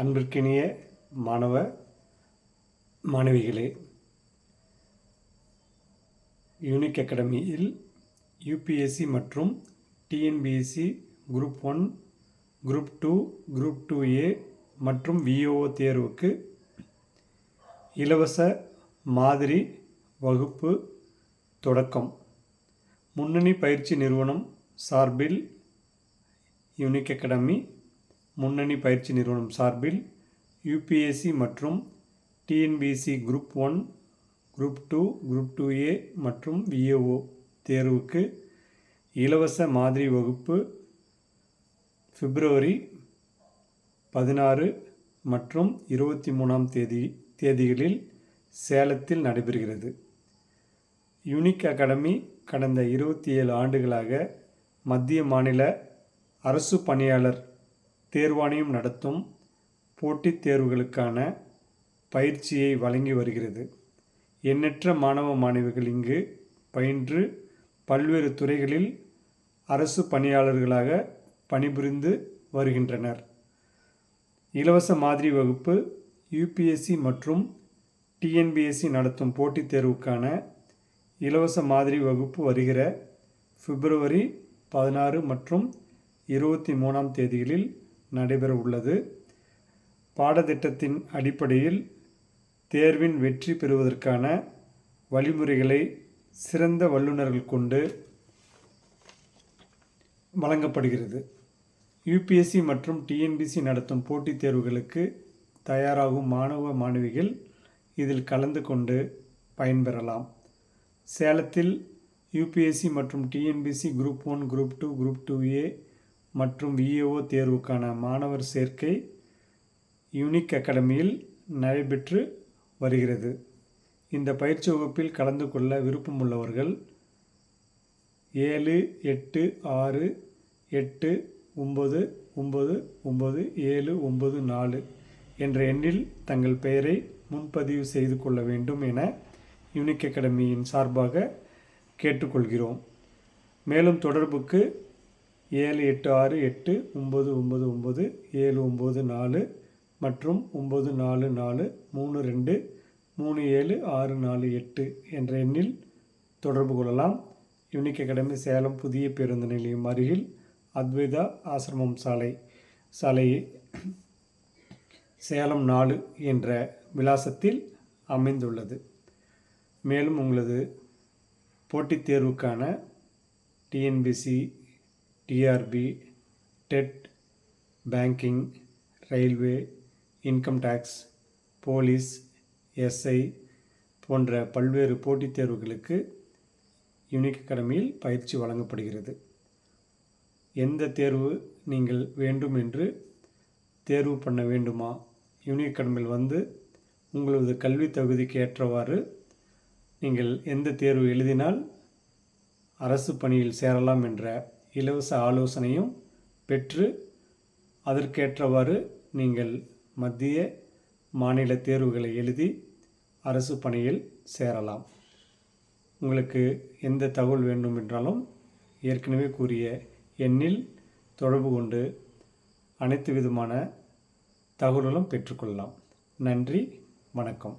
அன்பிற்கினிய மாணவ மாணவிகளே. யூனிக் அகாடமியில் யூபிஎஸ்சி மற்றும் TNPSC group one group two group two A மற்றும் விஓஓ தேர்வுக்கு இலவச மாதிரி வகுப்பு தொடக்கம். முன்னணி பயிற்சி நிறுவனம் சார்பில் யூனிக் அகாடமி முன்னணி பயிற்சி நிறுவனம் சார்பில் யூபிஎஸ்சி மற்றும் TNPSC group one group two group two A மற்றும் விஏஓ தேர்வுக்கு இலவச மாதிரி வகுப்பு பிப்ரவரி பதினாறு மற்றும் இருபத்தி மூணாம் தேதி தேதிகளில் சேலத்தில் நடைபெறுகிறது. யூனிக் அகாடமி கடந்த இருபத்தி ஏழு ஆண்டுகளாக மத்திய மாநில அரசு பணியாளர் தேர்வாணையம் நடத்தும் போட்டித் தேர்வுகளுக்கான பயிற்சியை வழங்கி வருகிறது. எண்ணற்ற மாணவ மாணவிகள் இங்கு பயின்று பல்வேறு துறைகளில் அரசு பணியாளர்களாக பணிபுரிந்து வருகின்றனர். இலவச மாதிரி வகுப்பு யூபிஎஸ்சி மற்றும் டிஎன்பிஎஸ்சி நடத்தும் போட்டித் தேர்வுக்கான இலவச மாதிரி வகுப்பு வருகிற பிப்ரவரி பதினாறு மற்றும் இருபத்தி மூணாம் தேதிகளில் நடைபெற உள்ளது பாடத்திட்டத்தின் அடிப்படையில் தேர்வின் வெற்றி பெறுவதற்கான வழிமுறைகளை சிறந்த வல்லுநர்கள் கொண்டு வழங்கப்படுகிறது. யூபிஎஸ்சி மற்றும் டிஎன்பிசி நடத்தும் போட்டித் தேர்வுகளுக்கு தயாராகும் மாணவ மாணவிகள் இதில் கலந்து கொண்டு பயன்பெறலாம். சேலத்தில் யூபிஎஸ்சி மற்றும் TNPSC group one group two group two A மற்றும் விஏஓ தேர்வுக்கான மாணவர் சேர்க்கை யூனிக் அகாடமியில் நடைபெற்று வருகிறது. இந்த பயிற்சி வகுப்பில் கலந்து கொள்ள விருப்பமுள்ளவர்கள் ஏழு எட்டு ஆறு எட்டு ஒம்பது ஒம்பது ஒம்பது ஏழு ஒம்பது நாலு என்ற எண்ணில் தங்கள் பெயரை முன்பதிவு செய்து கொள்ள வேண்டும் என யூனிக் அகாடமியின் சார்பாக கேட்டுக்கொள்கிறோம். மேலும் தொடர்புக்கு ஏழு எட்டு ஆறு எட்டு ஒம்பது ஒம்பது ஒம்பது ஏழு ஒம்பது நாலு மற்றும் ஒம்பது நாலு நாலு மூணு ரெண்டு மூணு ஏழு ஆறு நாலு எட்டு என்ற எண்ணில் தொடர்பு கொள்ளலாம். யூனிக் அகாடமி சேலம் புதிய பேருந்து நிலையம் அருகில் அத்வைதா ஆசிரமம் சாலை சாலை சேலம் நாலு என்ற விலாசத்தில் அமைந்துள்ளது. மேலும் உங்களது போட்டித் தேர்வுக்கான TNPSC TRB TET banking railway income tax police SI போன்ற பல்வேறு போட்டித் தேர்வுகளுக்கு யூனிக் அகாடமியில் பயிற்சி வழங்கப்படுகிறது. எந்த தேர்வு நீங்கள் வேண்டும் என்று தேர்வு பண்ண வேண்டுமா? யூனிக் அகாடமியில் வந்து உங்களது கல்வி தகுதிக்கு ஏற்றவாறு நீங்கள் எந்த தேர்வு எழுதினால் அரசு பணியில் சேரலாம் என்ற இலவச ஆலோசனையும் பெற்று அதற்கேற்றவாறு நீங்கள் மத்திய மாநில தேர்வுகளை எழுதி அரசு பணியில் சேரலாம். உங்களுக்கு எந்த தகவல் வேண்டும் என்றாலும் ஏற்கனவே கூறிய எண்ணில் தொடர்பு கொண்டு அனைத்து விதமான தகவல்களும் பெற்றுக்கொள்ளலாம். நன்றி வணக்கம்.